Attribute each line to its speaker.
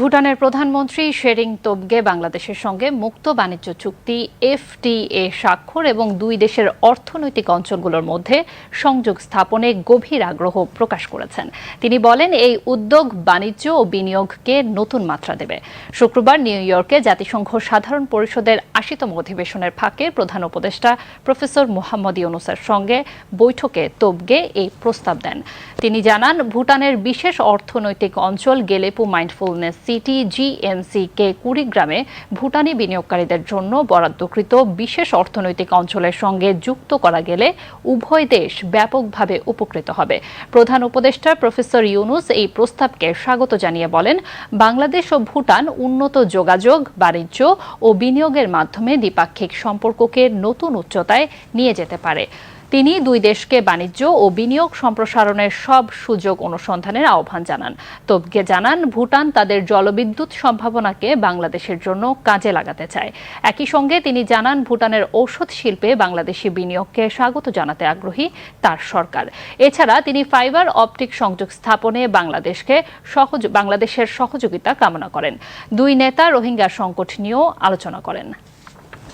Speaker 1: ভুটানের প্রধানমন্ত্রী শেরিং তোবগে বাংলাদেশের সঙ্গে মুক্ত বাণিজ্য চুক্তি এফটিএ স্বাক্ষর এবং দুই দেশের অর্থনৈতিক অঞ্চলগুলোর মধ্যে সংযোগ স্থাপনে গভীর আগ্রহ প্রকাশ করেছেন। তিনি বলেন, এই উদ্যোগ বাণিজ্য ও বিনিয়োগকে নতুন মাত্রা দেবে। শুক্রবার নিউ ইয়র্কে জাতিসংঘ সাধারণ পরিষদের আশিতম অধিবেশনের ফাঁকে প্রধান উপদেষ্টা প্রফেসর মোহাম্মদ ইউনুসের সঙ্গে বৈঠকে তোবগে এই প্রস্তাব দেন। তিনি জানান, ভুটানের বিশেষ অর্থনৈতিক অঞ্চল গেলেপু মাইন্ডফুলনেস সিটি জিএমসি কে কুড়িগ্রামে ভুটানি বিনিয়োগকারীদের জন্য বরাদ্দকৃত বিশেষ অর্থনৈতিক অঞ্চলের সঙ্গে যুক্ত করা গেলে উভয় দেশ ব্যাপকভাবে উপকৃত হবে। প্রধান উপদেষ্টা প্রফেসর ইউনুস এই প্রস্তাবকে স্বাগত জানিয়ে বলেন, বাংলাদেশ ও ভুটান উন্নত যোগাযোগ, বাণিজ্য ও বিনিয়োগের মাধ্যমে দ্বিপাক্ষিক সম্পর্ককে নতুন উচ্চতায় নিয়ে যেতে পারে। তিনি দুই দেশকে বাণিজ্য ও বিনিয়োগ সম্প্রসারণের সব সুযোগ অনুসন্ধানের আহ্বান জানান। তোবগে জানান, ভুটান তাদের জলবিদ্যুৎ সম্ভাবনাকে বাংলাদেশের জন্য কাজে লাগাতে চায়। একই সঙ্গে তিনি জানান, ভুটানের ঔষধ শিল্পে বাংলাদেশি বিনিয়োগকে স্বাগত জানাতে আগ্রহী তার সরকার। এছাড়া তিনি ফাইবার অপটিক সংযোগ স্থাপনে বাংলাদেশকে সহজ, বাংলাদেশের সহযোগিতা কামনা করেন। দুই নেতা রোহিঙ্গা সংকট নিয়েও আলোচনা করেন।